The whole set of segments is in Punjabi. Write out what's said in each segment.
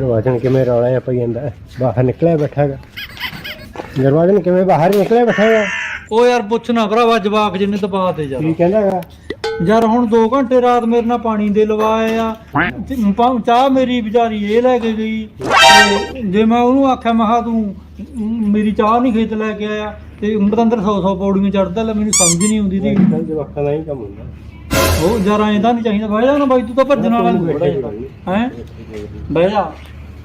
ਦਰਵਾਜ਼ਨ ਕਿਵੇਂ ਰੌਲਾ ਜਿਹਾ ਪਈ ਜਾਂਦਾ ਹੈ? ਬਾਹਰ ਨਿਕਲਿਆ ਬੈਠਾ ਹੈਗਾ। ਦਰਵਾਜ਼ਨ ਕਿਵੇਂ ਬਾਹਰ ਨਿਕਲਿਆ ਬੈਠਾ ਹੈਗਾ? ਉਹ ਯਾਰ ਪੁੱਛਣਾ ਭਰਾਵਾ ਜਵਾਕ ਜਿੰਨੇ ਦਬਾ ਤੇ ਯਾਰ। ਕੀ ਕਹਿੰਦਾ ਹੈਗਾ? ਯਾਰ ਹੁਣ 2 ਘੰਟੇ ਰਾਤ ਮੇਰੇ ਨਾਲ ਪਾਣੀ ਦੇ ਲਵਾਏ ਆ। ਤੇ ਪਾ- ਚਾਹ ਮੇਰੀ ਵਿਚਾਰੀ ਇਹ ਲੈ ਕੇ ਗਈ। ਤੇ ਜੇ ਮੈਂ ਉਹਨੂੰ ਆਖਿਆ ਮੈਂ ਕਿਹਾ ਤੂੰ ਮ, ਮੇਰੀ ਚਾਹ ਨਹੀਂ ਖੇਤ ਲੈ ਕੇ ਆਇਆ। ਤੇ ਬਤੰਦਰ 100 100 ਪੌੜੀਆਂ ਚੜਦਾ ਲੈ ਮੈਨੂੰ ਸਮਝ ਨਹੀਂ ਆਉਂਦੀ ਕੱਲ ਜਵਾਕਾਂ ਦਾ ਹੀ ਕੰਮ ਹੁੰਦਾ। ਉਹ ਯਾਰ ਐਂ ਤਾਂ ਨਹੀਂ ਚਾਹੀਦਾ ਨਾ ਬਾਈ ਤੂੰ ਤਾਂ ਭੱਜਣ ਵਾਲਾ ਥੋੜਾ ਜਿਹਾ ਹੈ ਬਹਿ ਜਾ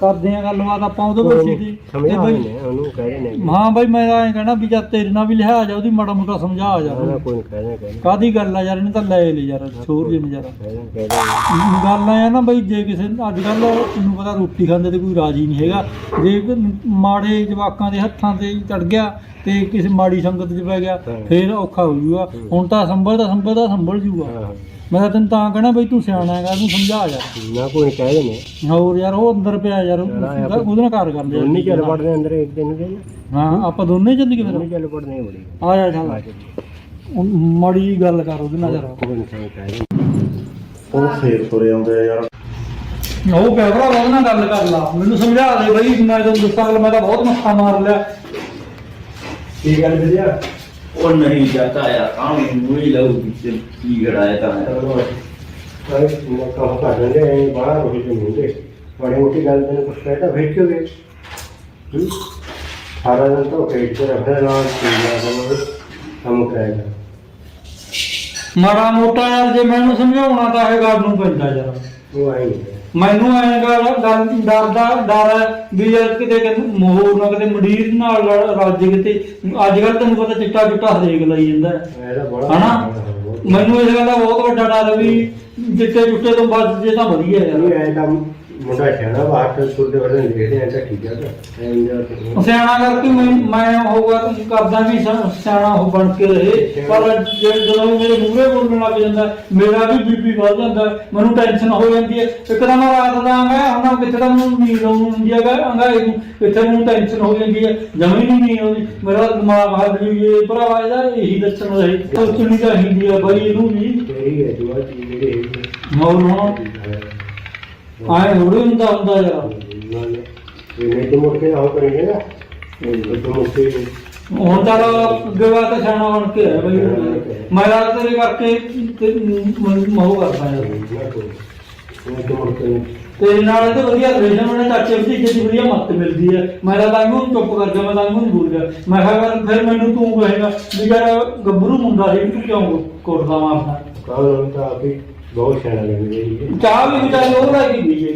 ਕਰਦੇ ਆ ਗੱਲਬਾਤ ਆਪਾਂ ਉਹਦੇ ਬੈਠੀ ਸੀ ਤੇ ਸਮਝਾ ਬਾਈ ਨੇ ਉਹਨੂੰ ਕਹਿ ਰਹੇ ਨੇ ਹਾਂ ਬਾਈ ਮੈਂ ਐਂ ਕਹਿਣਾ ਵੀ ਜਦ ਤੇਰੇ ਨਾਲ ਵੀ ਲਿਹਾਜ਼ ਆ ਉਹਦੀ ਮਾੜਾ ਮੋਟਾ ਸਮਝਾ ਆ ਜਾ ਉਹਨਾਂ ਕੋਈ ਕਹਿ ਰਹੇ ਕਹਿ ਕਾਦੀ ਗੱਲ ਆ ਯਾਰ ਇਹਨੇ ਤਾਂ ਲੈ ਲਈ ਯਾਰ ਛੋਰ ਜੀ ਨੇ ਯਾਰ ਰਹੇ ਕਹਿ ਰਹੇ ਗੱਲ ਆ ਨਾ ਬਈ ਜੇ ਕਿਸੇ ਅੱਜ ਕੱਲ ਤੈਨੂੰ ਪਤਾ ਰੋਟੀ ਖਾਂਦੇ ਤੇ ਕੋਈ ਰਾਜੀ ਨਹੀਂ ਹੈਗਾ। ਜੇ ਕੋਈ ਮਾੜੇ ਜਵਾਕਾਂ ਦੇ ਹੱਥਾਂ ਤੇ ਚੜ ਗਿਆ ਤੇ ਕਿਸੇ ਮਾੜੀ ਸੰਗਤ 'ਚ ਪੈ ਗਿਆ ਹਾਂ। ਫੇਰ ਔਖਾ ਹੋ ਜੂਗਾ। ਹੁਣ ਤਾਂ ਸੰਭਲਦਾ ਸੰਭਲਦਾ ਸੰਭਲ ਜੂਗਾ। ਹਾਂ ਹਾਂ। ਮੈਂ ਤਾਂ ਤੈਨੂੰ ਤਾਂ ਕਹਿਣਾ ਬਈ ਤੂੰ ਸਿਆਣਾ ਹੈਗਾ ਤੂੰ ਸਮਝਾ ਯਾਰ। ਨਾ ਕੋਈ ਕਹਿ ਨੇ ਹੋਰ ਯਾਰ ਉਹ ਅੰਦਰ ਪਿਆ ਯਾਰ ਯਾਰ, ਉਹਦਾ- ਉਹਦੇ ਨਾਲ ਕਰ ਲਿਆ। ਦੋਨੇ ਚੱਲ ਪੜਦੇ ਅੰਦਰ ਇੱਕ ਦਿਨ ਦੇ। ਹਾਂ ਆਪਾਂ ਦੋਨੇ ਚੱਲੀਏ ਦੋਨੇ ਫਿਰ ਚੱਲ ਪੜਨੇ ਬੜੀ। ਆ ਜਾ ਚੱਲ। ਉਹ ਮਾੜੀ ਜਿਹੀ ਗੱਲ ਕਰ ਉਹਦੇ ਨਾਲ ਜਰਾ ਕੋਈ ਨਹੀਂ ਕਹਿ ਰਹੇ ਉਹ ਫੇਰ ਤੁਰੇ ਆਉਂਦੇ ਆ ਯਾਰ। ਉਹ ਕਹਿ ਭਰਾ ਉਹਦੇ ਨਾਲ ਗੱਲ ਕਰ ਲਾ। ਮੈਨੂੰ ਸਮਝਾ ਦੇ ਬਈ ਮੈਂ ਤੈਨੂੰ ਦੱਸਾਂ ਗੱਲ ਮੈਂ ਤਾਂ ਬਹੁਤ ਮੱਥਾ ਮਾਰ ਲਿਆ। ਕੀ ਗੱਲ ਵਧੀਆ ਉਹ ਨਹੀਂ ਜਾਤਾ ਯਾਰ ਕਾਹਨੂੰ ਮੂੰਹ ਹੀ ਲਾਉ ਵਿੱਚ ਕੀ ਘੜਾਇਆ ਤਾਂ ਹੈ। ਸਾਰੇ ਕੰਮ ਕਰ ਰਹੇ ਨੇ ਬਾਹਰ ਹੋ ਕੇ ਮੁੰਡੇ ਬੜੀ ਮੋਟੀ ਗੱਲ ਤੈਨੂੰ ਕੁਛ ਕਹਿਤਾ ਗਏ ਹੂੰ? ਸਾਰਾ ਦਿਨ ਤਾਂ ਖੇਡ ਕੇ ਰੱਖਦਾ ਨਾਲ ਚੀਜ਼ਾਂ ਕੰਮ ਕਰਾਏਗਾ ਮਾੜਾ ਮੋਟਾ ਯਾਰ ਜੇ ਮੈਨੂੰ ਸਮਝਾਉਣਾ ਤਾਂ ਇਹ ਗੱਲ ਨੂੰ ਪੈਂਦਾ ਯਾਰ ਉਹ ਆਈ ਨਹੀਂ ਮੈਨੂੰ ਐਂ ਗੱਲ ਗੱਲ ਡਰਦਾ ਡਰ ਹੈ ਵੀ ਯਾਰ ਕਿਤੇ ਕਹਿੰਦੇ ਮੋਹ ਨਾ ਕਿਤੇ ਮੰਡੀਰ ਨਾਲ ਲੜ- ਰੱਜ ਕਿਤੇ। ਅੱਜ ਕੱਲ ਤੈਨੂੰ ਪਤਾ ਚਿੱਟਾ ਚੁੱਟਾ ਹਰੇਕ ਲਈ ਜਾਂਦਾ। ਹੈ। ਇਹਦਾ ਬੜਾ ਹਨਾ? ਮੈਨੂੰ ਇਸ ਗੱਲ ਦਾ ਬਹੁਤ ਵੱਡਾ ਡਰ ਹੈ ਵੀ ਚਿੱਟੇ ਚੁੱਟੇ ਤੋਂ ਬਚ ਜੇ ਤਾਂ ਵਧੀਆ ਯਾਰ। ਐ ਤਾਂ ਮੁੰਡਾ ਛੇੜਾ ਬਾਹਰ ਤੋਂ ਸੁਣਦੇ ਵਰਦੇ ਦੇਖਦੇ ਐ ਤਾਂ ਠੀਕ ਹੈ ਤਾਂ ਐਂ ਜਾਂ ਸਿਆਣਾ ਕਰਕੇ ਮੈਂ ਮੈਂ ਹੋਊਗਾ ਕਰਦਾ ਵੀ ਸਿਆ- ਸਿਆਣਾ ਹੋ ਬਣ ਕੇ ਰਹੇ। ਪਰ ਜਦੋਂ ਮੇਰੇ ਮੂਹਰੇ ਬੋਲਣ ਲੱਗ ਜਾਂਦਾ ਮੇਰਾ ਵੀ ਬੀਪੀ ਵੱਧ ਜਾਂਦਾ ਮੈਨੂੰ ਟੈਨਸ਼ਨ ਹੋ ਜਾਂਦੀ ਹੈ। ਇੱਕ ਤਾਂ ਮੈਂ ਰਾਤ ਦਾ ਆਂਗਾ ਹੁਣ ਕਿੱਥੇ ਤਾਂ ਮੈਨੂੰ ਨੀਂਦ ਆਉਣ ਹੁੰਦੀ ਹੈਗਾ ਆਂਗਾ ਇਹਨੂੰ ਕਿੱਥੇ ਮੈਨੂੰ ਟੈਨਸ਼ਨ ਹੋ ਜਾਂਦੀ ਹੈ। ਜਮੀ ਨਹੀਂ ਨੀਂਦ ਆਉਂਦੀ। ਮੇਰਾ ਦਿਮਾਗ ਹੱਦ ਵੀ ਇਹ ਭਰਾਵਾ ਇਹਦਾ ਇਹੀ ਦੱਸਣ ਰਹੇ। ਸੋਚਣੀ ਚਾਹੀਦੀ ਆ ਬਾਈ ਇਹਨੂੰ ਵੀ ਤੇਰੀ ਹੈ ਦੁਆ ਚੀਜ਼ ਜਿਹੜੀ ਹੈਗੀ ਮੌਲ। ਹੁਣ ਹੈ ਆਏ ਹੋੜੇ ਹੁੰਦਾ ਹੁੰਦਾ ਯਾਰ। ਇਹਨੇ ਤੋਂ ਮੁੜ ਕੇ ਆਉ ਕਰੇਗੇ ਨਾ। ਇਹ ਤੋਂ ਮੁੜ ਕੇ ਹੁਣ ਤਾਂ ਗਵਾ ਤਾਂ ਛਾਣਾ ਬਣ ਕੇ ਹੈ ਬਈ। ਮੈਂ ਰਾਤ ਤੇਰੇ ਕਰਕੇ ਮਹੂ ਕਰਦਾ ਯਾਰ। ਤੇਰੇ ਨਾਲ ਤਾਂ ਵਧੀਆ ਰਿਲੇਸ਼ਨ ਬਣੇ ਚਾਚੇ ਦੀ ਜਿਹੜੀ ਵਧੀਆ ਮੱਤ ਮਿਲਦੀ ਹੈ। ਮੇਰਾ ਲਾਂਗੂ ਚੁੱਪ ਕਰ ਜਾ ਮੈਂ ਲਾਂਗੂ ਨਹੀਂ ਬੋਲਿਆ ਮੈਂ ਕਿਹਾ ਫਿਰ ਮੈਨੂੰ ਤੂੰ ਕਹੇਗਾ ਵੀ ਯਾਰ ਗੱਭਰੂ ਮੁੰਡਾ ਸੀ ਤੂੰ ਕਿਉਂ ਕੋਟਦਾ ਮਾਰਦਾ? ਕਾਹ ਤਾਂ ਬਹੁਤ ਸਿਆਣਾ ਲੱਗ ਰਹੀ ਹੈ ਚਾਹ ਵੀ ਵਿਚਾਰੀ ਉਹ ਲੈ ਕੇ ਗਈ ਹੈ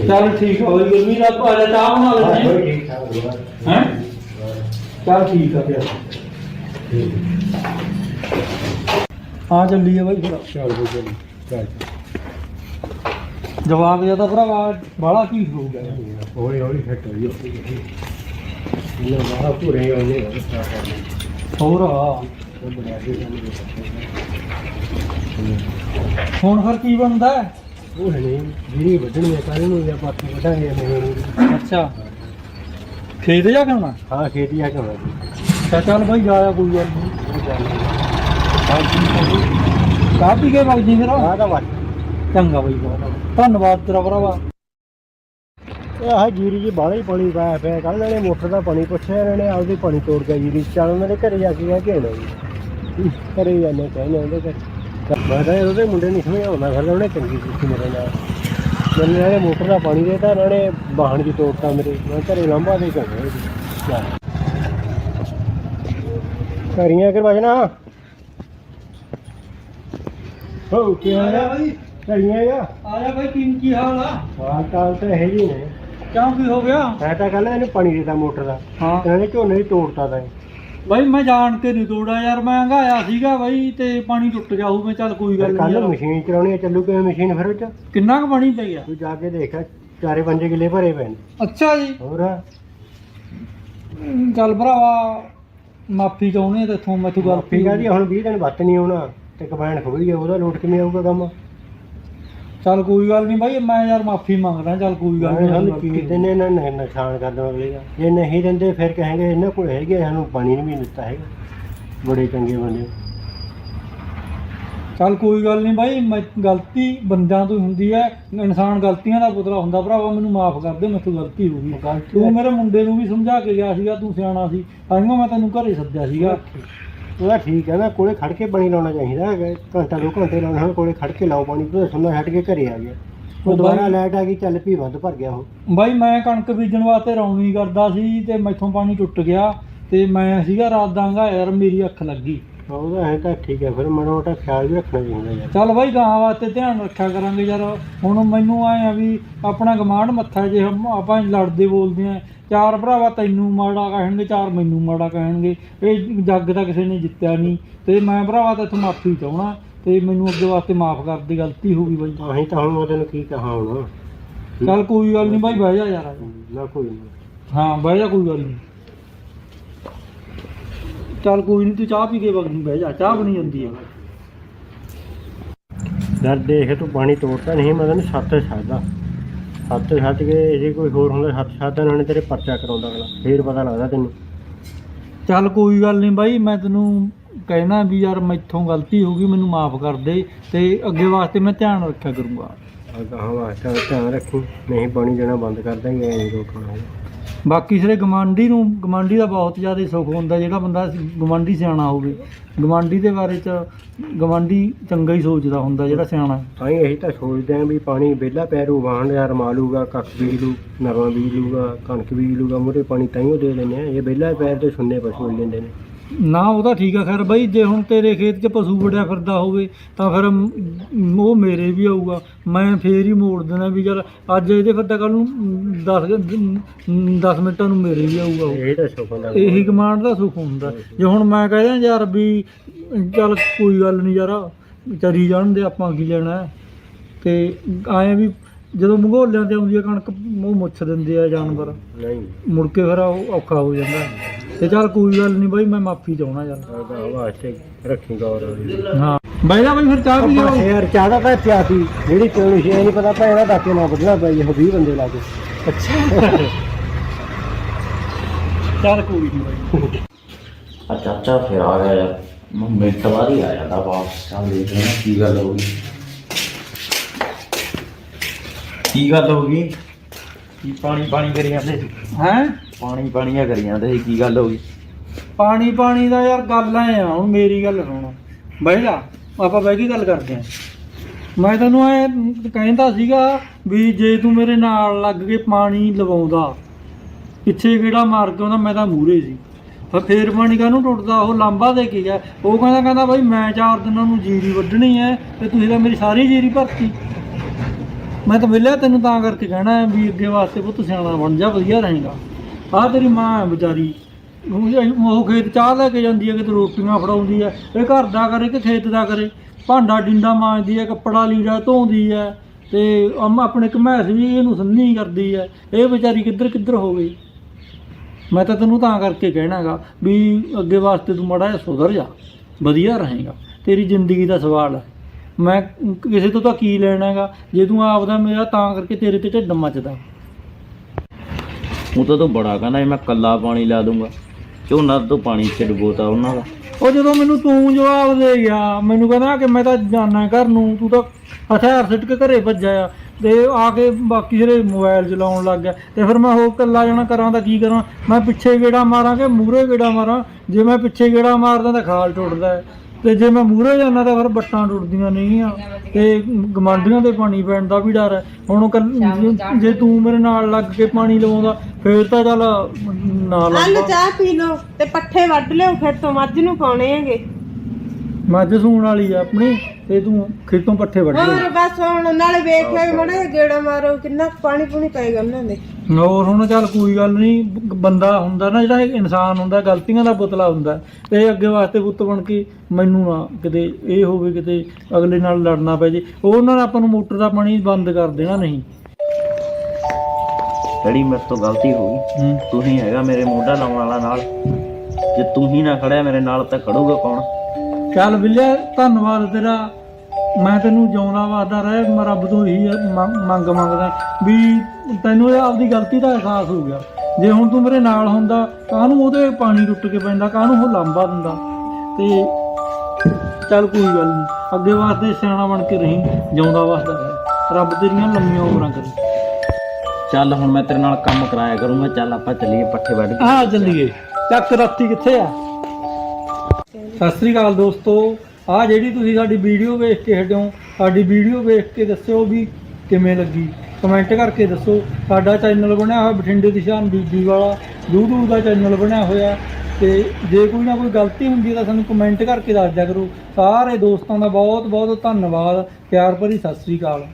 ਚੱਲ ਠੀਕ ਹੋ ਗਈ ਗਰਮੀ ਦਾ ਭਾਜਾ ਚਾਹ ਬਣਾ ਲੈਂਦੇ ਠੀਕ ਠਾਕ ਹੋਗਾ ਹੈ ਚੱਲ ਠੀਕ ਆ ਫਿਰ ਆ ਚੱਲੀਏ ਬਾਈ ਫਿਰ ਚਲ ਬੋ ਚਲ ਚੱਲ ਜਵਾਬ ਜ਼ਿਆਦਾ ਭਰਾਵਾ ਬਾਹਲਾ ਕੀ ਹੋ ਗਿਆ ਹੌਲੀ ਹੌਲੀ ਫਿੱਟ ਹੋਈ ਇਹ ਬਾਹਰ ਪੂਰੇ ਆਉਣੇ ਹੋਰ ਆ। ਹੁਣ ਫਿਰ ਕੀ ਬਣਦਾ? ਹੈ? ਉਹ ਨਹੀਂ ਜਿਹੜੀ ਵੱਢਣੀ ਹੈ ਕੱਲ ਨੂੰ ਜਾਂ ਪਾਤੀ ਵਢਾਂਗੇ ਨਹੀਂ। ਅੱਛਾ। ਖੇਤ ਜਾ ਕੇ ਆਉਣਾ? ਹਾਂ ਖੇਤੀ ਆ ਕੇ ਹੋਣਾ ਚੱਲ ਚੱਲ ਬਾਈ ਜਾਇਆ ਕੋਈ ਗੱਲ ਨਹੀਂ। ਪੀ ਕੇ ਵਗ ਜੀ ਮੇਰਾ ਆ ਤਾਂ ਚੰਗਾ ਬਾਈ ਬਹੁਤ। ਧੰਨਵਾਦ ਤੇਰਾ ਭਰਾਵਾ। ਇਹ ਆ ਜੀਰੀ ਜੀ ਬਾਹਲਾ ਹੀ ਪਾਣੀ ਪਾਇਆ ਪਿਆ। ਕੱਲ ਇਹਨਾਂ ਨੇ ਮੋਟਰ ਦਾ ਪਾਣੀ ਪੁੱਛਿਆ ਇਹਨਾਂ ਨੇ ਆਪਦੇ ਪਾਣੀ ਤੋੜ ਕੇ ਜੀਰੀ ਚੱਲ ਉਹਨਾਂ ਦੇ ਘਰੇ ਜਾ ਕੇ ਕਹਿ ਕੇ ਆਉਣਾ ਜੀ। ਘਰੇ ਜਾਂਦੇ ਕਹਿੰਦੇ ਉਹਦੇ ਘਰ। ਮੈਂ ਤਾਂ ਉਹਦੇ ਮੁੰਡੇ ਨਹੀਂ ਸਮਝਾਉਂਦਾ ਫਿਰ ਉਹਨੇ ਚੰਗੀ ਕੀਤੀ ਮੇਰੇ ਨਾਲ। ਮੈਨੂੰ ਇਹਨੇ ਮੋਟਰ ਦਾ ਪਾਣੀ ਦੇਤਾ ਉਹਨਾਂ ਨੇ ਬਾਹਣ ਜੀ ਤੋੜਤਾ ਮੇਰੇ। ਮੈਂ ਘਰੇ ਲੰਬਾ ਦੇ ਕੇ ਆਇਆ ਜੀ। ਕਰੀਆਂ ਕਰ ਵਜਣਾ? ਹੋ ਕੀ ਹੋਇਆ ਬਾਈ। ਕਰੀਆਂ ਆ? ਆ ਜਾ ਬਾਈ ਕੀ ਕੀ ਹਾਲ ਆ? ਹਾਲ ਚਾਲ ਤਾਂ ਇਹ ਜੀ ਨੇ। ਕਿਉਂ ਕੀ ਹੋ ਗਿਆ? ਮੈਂ ਤਾਂ ਕੱਲ ਇਹਨੂੰ ਪਾਣੀ ਦੇਤਾ ਮੋਟਰ ਦਾ। ਹਾਂ। ਇਹਨਾਂ ਨੇ ਝੋਨੇ ਦੀ ਤੋੜਤਾ ਇਹ। ਬਾਈ ਮੈਂ ਜਾਣ ਕੇ ਨਹੀਂ ਤੋੜਾ ਯਾਰ ਮੈਂ ਹੰਗਾਇਆ ਸੀਗਾ ਬਾਈ ਤੇ ਪਾਣੀ ਟੁੱਟ ਗਿਆ ਹੋਊ ਮੈਂ ਚੱਲ ਕੋਈ ਗੱਲ ਫਿਰ ਕੱਲ ਨਹੀਂ ਮਸ਼ੀਨ ਚਲਾਉਣੀ ਹੈ ਚੱਲੂ ਕਿਵੇਂ ਮਸ਼ੀਨ ਫਿਰ ਉਹ ਚ? ਕਿੰਨਾ ਕੁ ਪਾਣੀ ਪੈ ਗਿਆ ਤੂੰ ਜਾ ਕੇ ਦੇਖ ਚਾਰੇ ਪੰਜੇ ਕਿੱਲੇ ਭਰੇ ਪਏ ਨੇ। ਅੱਛਾ ਜੀ। ਹੋਰ? ਚੱਲ ਭਰਾਵਾ ਮਾਫੀ ਚਾਹੁੰਦੇ ਤੇ ਇਥੋਂ ਮੈਥੋਂ ਗੱਲ ਆ? ਜੀ ਹੁਣ 20 ਦਿਨ ਵੱਤ ਨਹੀਂ ਆਉਣਾ ਤੇ ਕਬਾਇਨ ਖੁੱਲ ਗਿਆ ਉਹਦਾ ਲੋਟ ਕਿਵੇਂ ਆਊਗਾ ਕੰਮ? ਚੱਲ ਕੋਈ ਗੱਲ ਨਹੀਂ ਬਾਈ ਮੈਂ ਯਾਰ ਮਾਫੀ ਮੰਗਦਾ ਚੱਲ ਕੋਈ ਗੱਲ ਸਾਨੂੰ ਨਹੀਂ ਕੀ ਦਿੰਦੇ ਨਾ ਨਾ- ਨੁਕਸਾਨ ਕਰ ਦੇਣਾ ਅਗਲੇ ਦਾ। ਜੇ ਨਹੀਂ ਦਿੰਦੇ ਫਿਰ ਕਹਾਂਗੇ ਇਹਨਾਂ ਕੋਲ ਹੈਗੇ ਸਾਨੂੰ ਪਾਣੀ ਨਹੀਂ ਵੀ ਦਿੱਤਾ ਹੈਗਾ। ਬੜੇ ਚੰਗੇ ਬੰਦੇ। ਚੱਲ ਕੋਈ ਗੱਲ ਨਹੀਂ ਬਾਈ ਮੈਂ ਗਲਤੀ ਬੰਦਿਆਂ ਤੋਂ ਹੀ ਹੁੰਦੀ ਹੈ ਇਨਸਾਨ ਗਲਤੀਆਂ ਦਾ ਪੁਤਲਾ ਹੁੰਦਾ ਭਰਾਵਾ ਮੈਨੂੰ ਮਾਫ ਕਰ ਦੇ ਮੈਥੋਂ ਗਲਤੀ ਹੋ ਗਈ। ਗਲਤੀ ਤੂੰ ਮੇਰੇ ਮੁੰਡੇ ਨੂੰ ਵੀ ਸਮਝਾ ਕੇ ਗਿਆ ਸੀਗਾ ਤੂੰ ਸਿਆਣਾ ਸੀ ਤਾਂਹੀਓ ਮੈਂ ਤੈਨੂੰ ਘਰੇ ਸੱਦਿਆ ਸੀਗਾ। ਉਹਦਾ ਠੀਕ ਹੈ ਨਾ ਕੋਲੇ ਖੜ ਕੇ ਪਾਣੀ ਲਾਉਣਾ ਚਾਹੀਦਾ ਹੈਗਾ ਘੰਟਾ ਦੋ ਘੰਟੇ ਲਾਉਣਾ ਹੁਣ ਕੋਲੇ ਖੜ ਕੇ ਲਾਓ ਪਾਣੀ ਤੇ ਸੁਣਨਾ ਹਟ ਕੇ ਘਰੇ ਆ ਗਿਆ। ਉਹ ਦੁਬਾਰਾ ਲਾਈਟ ਆ ਗਈ ਚੱਲ ਪੀ ਵੱਧ ਭਰ ਗਿਆ ਉਹ। ਬਾਈ ਮੈਂ ਕਣਕ ਬੀਜਣ ਵਾਸਤੇ ਰੌਣੀ ਕਰਦਾ ਸੀ ਤੇ ਮੈਥੋਂ ਪਾਣੀ ਟੁੱਟ ਗਿਆ ਤੇ ਮੈਂ ਸੀਗਾ ਰਾਤ ਦਾਂਗਾ ਯਾਰ ਮੇਰੀ ਅੱਖ ਲੱਗੀ। ਉਹਦਾ ਹੈ ਤਾਂ ਠੀਕ ਹੈ ਫਿਰ ਮਾੜਾ ਮੋਟਾ ਖਿਆਲ ਵੀ ਰੱਖਣਾ ਚਾਹੀਦਾ ਯਾਰ। ਚੱਲ ਬਾਈ ਗਾਂ ਵਾਸਤੇ ਧਿਆਨ ਰੱਖਿਆ ਕਰਾਂਗੇ ਯਾਰ। ਹੁਣ ਮੈਨੂੰ ਆਏ ਆ ਵੀ ਆਪਣਾ ਗਮਾਂਡ ਮੱਥਾ ਜੇ ਹਮ- ਆਪਾਂ ਲੜਦੇ ਬੋਲਦੇ ਆ। ਚਾਰ ਭਰਾਵਾ ਤੈਨੂੰ ਮਾੜਾ ਕਹਿਣਗੇ ਚਾਰ ਮੈਨੂੰ ਮਾੜਾ ਕਹਿਣਗੇ। ਇਹ ਜੱਗ ਤਾਂ ਕਿਸੇ ਨੇ ਜਿੱਤਿਆ ਨਹੀਂ। ਤੇ ਮੈਂ ਭਰਾਵਾ ਤਾਂ ਮਾਫੀ ਚਾਹਣਾ ਤੇ ਮੈਨੂੰ ਅੱਗੇ ਵਾਸਤੇ ਮਾਫ ਕਰ ਦੀ ਗਲਤੀ ਹੋ ਗਈ ਬਾਈ। ਅਸੀਂ ਤਾਂ ਹੁਣ ਉਹਦੇ ਨੂੰ ਕੀ ਕਹਾਂ ਹੁਣ। ਚੱਲ ਕੋਈ ਗੱਲ ਨਹੀਂ ਬਾਈ ਬਹਿ ਜਾ ਯਾਰ। ਨਾ ਕੋਈ ਨਹੀਂ ਹਾਂ ਬਹਿ ਜਾ ਕੋਈ ਗੱਲ ਨਹੀਂ। ਚੱਲ ਕੋਈ ਨਹੀਂ ਤੂੰ ਚਾਹ ਪੀ ਕੇ ਵਗ ਨੂੰ ਬਹਿ ਜਾ ਚਾਹ ਬਣੀ ਜਾਂਦੀ ਹੈ ਯਾਰ ਦੇਖ ਤੂੰ ਪਾਣੀ ਤੋੜਤਾ ਨਹੀਂ ਮੈਂ ਤੈਨੂੰ ਸੱਤ ਛੱਡਦਾ। ਸੱਤ ਛੱਡ ਕੇ ਜੇ ਕੋਈ ਹੋਰ ਹੁੰਦਾ ਸੱਤ ਛੱਡਦਾ ਉਹਨਾਂ ਨੇ ਤੇਰੇ ਪਰਚਾ ਕਰਾਉਂਦਾ ਅਗਲਾ। ਫੇਰ ਪਤਾ ਲੱਗਦਾ ਤੈਨੂੰ। ਚੱਲ ਕੋਈ ਗੱਲ ਨਹੀਂ ਬਾਈ ਮੈਂ ਤੈਨੂੰ ਕਹਿਣਾ ਵੀ ਯਾਰ ਮੈਥੋਂ ਗਲਤੀ ਹੋ ਗਈ ਮੈਨੂੰ ਮਾਫ ਕਰ ਦੇ ਤੇ ਅੱਗੇ ਵਾਸਤੇ ਮੈਂ ਧਿਆਨ ਰੱਖਿਆ ਕਰੂੰਗਾ। ਅਗਾਹਾਂ ਵਾਸਤੇ ਧਿਆਨ ਰੱਖੀ ਨਹੀਂ ਪਾਣੀ ਦੇਣਾ ਬੰਦ ਕਰ ਦਾਂਗੇ ਐਂ ਰੋਕਣਾ। ਹੈ ਬਾਕੀ ਸਿਰੇ ਗਮਾਂਡੀ ਨੂੰ ਗਮਾਂਡੀ ਦਾ ਬਹੁਤ ਜ਼ਿਆਦਾ ਸੁੱਖ ਹੁੰਦਾ, ਜਿਹੜਾ ਬੰਦਾ ਗਮਾਂਡੀ ਸਿਆਣਾ ਹੋਵੇ। ਗਮਾਂਡੀ ਦੇ ਬਾਰੇ ਚ ਗਮਾਂਡੀ ਚੰਗਾ ਹੀ ਸੋਚਦਾ ਹੁੰਦਾ, ਜਿਹੜਾ ਸਿਆਣਾ ਤਾਂ ਹੀ ਅਸੀਂ ਤਾਂ ਸੋਚਦੇ ਆਂ ਵੀ ਪਾਣੀ ਵਿਹਲਾ ਪੈਰ ਵਾਹਣ ਯਾਰ ਮਾਲੂਗਾ ਕੱਖ ਬੀਜ ਲੂ ਨਰਮਾ ਬੀਜ ਲੂਗਾ, ਕਣਕ ਬੀਜ ਲੂਗਾ ਮੁਰੇ ਪਾਣੀ ਤਾਂ ਹੀ ਉਹ ਦੇ ਦਿੰਦੇ ਆ। ਇਹ ਵਿਹਲਾ ਪੈਰ ਤੇ ਸੁੰਨੇ ਪਸ਼ੂ ਮਿਲ ਜਾਂਦੇ ਨੇ। ਨਾ ਉਹਦਾ ਠੀਕ ਆ ਖੈਰ ਬਾਈ ਜੇ ਹੁਣ ਤੇਰੇ ਖੇਤ 'ਚ ਪਸ਼ੂ ਵੜਿਆ ਫਿਰਦਾ ਹੋਵੇ ਤਾਂ ਫਿਰ ਮ- ਉਹ ਮੇਰੇ ਵੀ ਆਊਗਾ ਮੈਂ ਫੇਰ ਹੀ ਮੋੜ ਦੇਣਾ ਵੀ ਚਲ ਅੱਜ ਇਹਦੇ ਫਿਰਦਾ ਕੱਲ ਨੂੰ 10 10 ਮਿੰਟਾਂ ਨੂੰ ਮੇਰੇ ਵੀ ਆਊਗਾ ਉਹ। ਇਹ ਤਾਂ ਇਹੀ ਕਮਾਂਡ ਦਾ ਸੁੱਖ ਹੁੰਦਾ ਜੇ ਹੁਣ ਮੈਂ ਕਹਿੰਦਾ ਯਾਰ ਵੀ ਚੱਲ ਕੋਈ ਗੱਲ ਨਹੀਂ ਯਾਰ ਚਰੀ ਜਾਣ ਦੇ ਆਪਾਂ ਕੀ ਲੈਣਾ ਹੈ। ਤੇ ਆਏ ਵੀ ਜਦੋਂ ਮੰਗੋਲਿਆਂ ਤੇ ਆਉਂਦੀ ਹੈ ਕਣਕ ਉਹ ਮੁੱਛ ਦਿੰਦੇ ਆ ਜਾਨਵਰ। ਨਹੀਂ। ਮੁੜ ਕੇ ਫਿਰ ਉਹ ਔਖਾ ਹੋ ਜਾਂਦਾ। ਤੇ ਚੱਲ ਕੋਈ ਗੱਲ ਨਹੀਂ ਬਾਈ ਮੈਂ ਮਾਫੀ ਚਾਹਣਾ ਯਾਰ। ਅਗਾਹਾਂ ਵਾਸਤੇ ਰੱਖੀ ਗੌਰ ਹਾਂ। ਬਾਈ ਨਾ ਬਾਈ ਫਿਰ ਚਾਹ ਪੀ ਲਿਓ ਯਾਰ ਚਾਹਦਾ ਤਾਂ ਪਿਆ ਸੀ। ਜਿਹੜੀ ਪੀਣੀ ਸੀ ਇਹ ਨਹੀਂ ਪਤਾ ਭੈਣਾ ਦਾਕੇ ਨਾ ਵੱਢਣਾ ਪਈ ਇਹ 20 ਬੰਦੇ ਲਾ ਕੇ। ਚੱਲ ਕੋਈ ਨਹੀਂ ਬਾਈ। ਆ ਚਾਚਾ ਫਿਰ ਆ ਗਿਆ ਯਾਰ। ਮੈਂ ਮਿੰਟ ਬਾਅਦ ਹੀ ਆ ਜਾਂਦਾ ਵਾਪਸ। ਚੱਲ ਦੇਖ ਲੈਣਾ ਕੀ ਗੱਲ ਹੋ ਗਈ। ਕੀ ਗੱਲ ਹੋ ਗਈ? ਕੀ ਪਾਣੀ ਪਾਣੀ ਕਰੀ ਜਾਂਦੇ? ਹੈ? ਪਾਣੀ ਪਾਣੀਆਂ ਕਰੀ ਜਾਂਦੇ ਸੀ ਕੀ ਗੱਲ ਹੋ ਗਈ? ਪਾਣੀ ਪਾਣੀ ਦਾ ਯਾਰ ਗੱਲ ਐ ਆ ਹੁਣ ਮੇਰੀ ਗੱਲ ਸੁਣ। ਬਹਿ ਜਾ ਆਪਾਂ ਬਹਿ ਕੇ ਗੱਲ ਕਰਦੇ ਆਂ। ਮੈਂ ਤੈਨੂੰ ਐ ਕਹਿੰਦਾ ਸੀਗਾ ਵੀ ਜੇ ਤੂੰ ਮੇਰੇ ਨਾਲ ਲੱਗ ਕੇ ਪਾਣੀ ਲਵਾਉਂਦਾ ਪਿੱਛੇ ਕਿਹੜਾ ਮਾਰ ਕੇ ਆਉਂਦਾ ਮੈਂ ਤਾਂ ਮੂਰੇ ਸੀ। ਫਿਰ ਫੇਰ ਪਾਣੀ ਕਾਹਨੂੰ ਟੁੱਟਦਾ ਉਹ ਲਾਂਬਾ ਦੇ ਕੇ ਗਿਆ। ਉਹ ਕਹਿੰਦਾ ਕਹਿੰਦਾ ਬਾਈ ਮੈਂ ਚਾਰ ਦਿਨਾਂ ਨੂੰ ਜੀਰੀ ਵੱਢਣੀ ਐ ਤੇ ਤੁਸੀਂ ਤਾਂ ਮੇਰੀ ਸਾਰੀ ਜੀਰੀ ਭਰਤੀ। ਮੈਂ ਤਾਂ ਮਿਲਿਆ ਤੈਨੂੰ ਤਾਂ ਕਰਕੇ ਕਹਿਣਾ ਹੈ ਵੀ ਅੱਗੇ ਵਾਸਤੇ ਪੁੱਤ ਸਿਆਣਾ ਬਣ ਜਾ, ਵਧੀਆ ਰਹੇਗਾ। ਆਹ ਤੇਰੀ ਮਾਂ ਹੈ ਵਿਚਾਰੀ। ਉਹ ਉਹ ਖੇਤ ਚਾਹ ਲੈ ਕੇ ਜਾਂਦੀ ਹੈ, ਕਿਤੇ ਰੋਟੀਆਂ ਫੜਾਉਂਦੀ ਹੈ, ਇਹ ਘਰ ਦਾ ਕਰੇ ਕਿ ਖੇਤ ਦਾ ਕਰੇ? ਭਾਂਡਾ ਡਿੰਡਾ ਮਾਂਜਦੀ ਹੈ, ਕੱਪੜਾ ਲੀੜਾ ਧੋਂਦੀ ਹੈ ਤੇ ਅਮ ਆਪਣੇ ਕਮੈਸ ਵੀ ਇਹਨੂੰ ਸੰਨੀ ਕਰਦੀ ਹੈ। ਇਹ ਵਿਚਾਰੀ ਕਿੱਧਰ ਕਿੱਧਰ ਹੋ ਗਈ? ਮੈਂ ਤਾਂ ਤੈਨੂੰ ਤਾਂ ਕਰਕੇ ਕਹਿਣਾਗਾ ਵੀ ਅੱਗੇ ਵਾਸਤੇ ਤੂੰ ਮੜਾ ਸੁਧਰ ਜਾ, ਵਧੀਆ ਰਹੇਗਾ। ਤੇਰੀ ਜ਼ਿੰਦਗੀ ਦਾ ਸਵਾਲ ਹੈ। ਮੈਂ ਕਿਸੇ ਤੋਂ ਤਾਂ ਕੀ ਲੈਣਾਗਾ ਜੇ ਤੂੰ ਆਪਦਾ ਮੇਰਾ ਤਾਂ ਕਰਕੇ ਤੇਰੇ ਤੇ ਢਿੱਡ ਮੱਚਦਾ। ਉਹ ਤਾਂ ਤੂੰ ਬੜਾ ਕਹਿੰਦਾ ਸੀ ਮੈਂ ਕੱਲਾ ਪਾਣੀ ਲਾ ਦੂੰਗਾ। ਝੋਨਾ ਤੋਂ ਪਾਣੀ ਡੁਬੋਤਾ ਉਹਨਾਂ ਦਾ। ਉਹ ਜਦੋਂ ਮੈਨੂੰ ਤੂੰ ਜਵਾਬ ਦੇ ਗਿਆ ਮੈਨੂੰ ਕਹਿੰਦਾ ਕਿ ਮੈਂ ਤਾਂ ਜਾਣਾ ਘਰ ਨੂੰ ਤੂੰ ਤਾਂ ਹਥਿਆਰ ਸਿੱਟ ਕੇ ਘਰੇ ਭੱਜਿਆ ਆ। ਤੇ ਆ ਕੇ ਬਾਕੀ ਜਿਹੜੇ ਮੋਬਾਈਲ ਚਲਾਉਣ ਲੱਗ ਗਿਆ। ਤੇ ਫਿਰ ਮੈਂ ਹੋਰ ਕੱਲਾ ਜਾਣਾ ਕਰਾਂ ਤਾਂ ਕੀ ਕਰਾਂ? ਮੈਂ ਪਿੱਛੇ ਗੇੜਾ ਮਾਰਾਂ ਕਿ ਮੂਹਰੇ ਗੇੜਾ ਮਾਰਾਂ? ਜੇ ਮੈਂ ਪਿੱਛੇ ਗੇੜਾ ਮਾਰਦਾ ਤਾਂ ਖਾਲ ਟੁੱਟਦਾ ਹੈ। ਤੇ ਜੇ ਮੈਂ ਮੂਹਰੇ ਜਾਂਦਾ ਤਾਂ ਫਿਰ ਬੱਟਾਂ ਟੁੱਟਦੀਆਂ ਨਹੀਂ ਆ। ਤੇ ਗਮਾਂਡੀਆਂ ਦੇ ਪਾਣੀ ਪੈਣ ਦਾ ਵੀ ਡਰ ਹੈ। ਹੁਣ ਉਹ ਕੱਲ- ਜੇ- ਤੂੰ ਮੇਰੇ ਨਾਲ ਲੱਗ ਕੇ ਪਾਣੀ ਲਵਾਉਂਦਾ ਫੇਰ ਤਾਂ ਚੱਲ ਨਾ ਆਲੂ ਲੱਗਦਾ ਚਾਹ ਪੀ ਲਓ ਤੇ ਪੱਠੇ ਵੱਢ ਲਿਓ ਫਿਰ ਤੋਂ ਮੱਝ ਨੂੰ ਪਾਉਣੇ ਹੈਗੇ। ਮੱਝ ਸੂਣ ਵਾਲੀ ਆ ਆਪਣੀ ਤੇ ਤੂੰ ਖੇਤੋਂ ਪੱਠੇ ਵੱਢ ਲੈ। ਹੋਰ ਬਸ ਹੁਣ ਨਾਲੇ ਵੇਖ ਕੇ ਮੜੇ ਗੇੜਾ ਮਾਰੋ ਕਿੰਨਾ ਕੁ ਪਾਣੀ ਪੂਣੀ ਪਏਗਾ ਉਹਨਾਂ ਦੇ। ਹੋਰ ਹੁਣ ਚੱਲ ਕੋਈ ਗੱਲ ਨਹੀਂ ਬ- ਬੰਦਾ ਹੁੰਦਾ ਨਾ ਜਿਹੜਾ ਇਨਸਾਨ ਹੁੰਦਾ ਗਲਤੀਆਂ ਦਾ ਪੁਤਲਾ ਹੁੰਦਾ। ਤੇ ਅੱਗੇ ਵਾਸਤੇ ਪੁੱਤ ਬਣ ਕੇ ਮੈਨੂੰ ਨਾ ਕਿਤੇ ਇਹ ਹੋਵੇ ਕਿਤੇ ਅਗਲੇ ਨਾਲ ਲੜਨਾ ਪੈ ਜੇ। ਉਹਨਾਂ ਨੇ ਆਪਾਂ ਨੂੰ ਮੋਟਰ ਦਾ ਪਾਣੀ ਬੰਦ ਕਰ ਦੇਣਾ ਨਹੀਂ। ਜਿਹੜੀ ਮੇਰੇ ਤੋਂ ਗਲਤੀ ਹੋ ਗਈ। ਹੂੰ। ਤੂੰ ਹੀ ਹੈਗਾ ਮੇਰੇ ਮੋਢਾ ਲਾਉਣ ਵਾਲਾ ਨਾਲ। ਜੇ ਤੂੰ ਹੀ ਨਾ ਖੜਿਆ ਮੇਰੇ ਨਾਲ ਤਾਂ ਖੜੂਗਾ ਕੌਣ? ਚੱਲ ਬਿੱਲਿਆ ਧੰਨਵਾਦ ਤੇਰਾ। ਮੈਂ ਤੈਨੂੰ ਜਿਉਂਦਾ ਵਾਦਾ ਰਹਿ ਮੈਂ ਰੱਬ ਤੋਂ ਮੰਗ ਮੰਗ ਮੰਗਦਾ ਵੀ ਤੈਨੂੰ ਇਹ ਆਪਦੀ ਗਲਤੀ ਦਾ ਅਹਿਸਾਸ ਹੋ ਗਿਆ। ਜੇ ਹੁਣ ਤੂੰ ਮੇਰੇ ਨਾਲ ਹੁੰਦਾ ਕਾਹਨੂੰ ਉਹਦੇ ਪਾਣੀ ਟੁੱਟ ਕੇ ਪੈਂਦਾ ਕਾਹਨੂੰ ਉਹ ਲਾਂਬਾ ਦਿੰਦਾ? ਤੇ ਚੱਲ ਕੋਈ ਗੱਲ ਨਹੀਂ ਅੱਗੇ ਵਾਸਤੇ ਸਿਆਣਾ ਬਣ ਕੇ ਰਹੀਂ ਜਿਉਂਦਾ ਵਾਸਤਾ ਰਹਿ। ਰੱਬ ਤੇਰੀਆਂ ਲੰਮੀਆਂ ਉਮਰਾਂ ਕਰੇ। ਚੱਲ ਹੁਣ ਮੈਂ ਤੇਰੇ ਨਾਲ ਕੰਮ ਕਰਾਇਆ ਕਰੂੰਗਾ ਚੱਲ ਆਪਾਂ ਚੱਲੀਏ ਪੱਠੇ ਵੱਢ ਕੇ। ਆ ਚੱਲੀਏ। ਚੱਕ ਰਾਤੀ ਕਿੱਥੇ ਆ? ਸਤਿ ਸ੍ਰੀ ਅਕਾਲ ਦੋਸਤੋ। ਆ ਜਿਹੜੀ ਤੁਸੀਂ ਸਾਡੀ ਵੀਡੀਓ ਵੇਖ ਕੇ ਹਟਿਓ ਸਾਡੀ ਵੀਡੀਓ ਵੇਖ ਕੇ ਦੱਸਿਓ ਵੀ ਕਿਵੇਂ ਲੱਗੀ। ਕਮੈਂਟ ਕਰਕੇ ਦੱਸੋ। ਸਾਡਾ ਚੈਨਲ ਬਣਿਆ ਹੋਇਆ ਬਠਿੰਡੇ ਦੀ ਸ਼ਾਨ ਬੀਬੀ ਵਾਲਾ YouTube ਦਾ ਚੈਨਲ ਬਣਿਆ ਹੋਇਆ ਤੇ ਜੇ ਕੋਈ ਨਾ ਕੋਈ ਗਲਤੀ ਹੁੰਦੀ ਹੈ ਤਾਂ ਸਾਨੂੰ ਕਮੈਂਟ ਕਰਕੇ ਦੱਸ ਦਿਆ ਕਰੋ। ਸਾਰੇ ਦੋਸਤਾਂ ਦਾ ਬਹੁਤ ਬਹੁਤ ਧੰਨਵਾਦ। ਪਿਆਰ ਭਰੀ ਸਤਿ ਸ੍ਰੀ ਅਕਾਲ।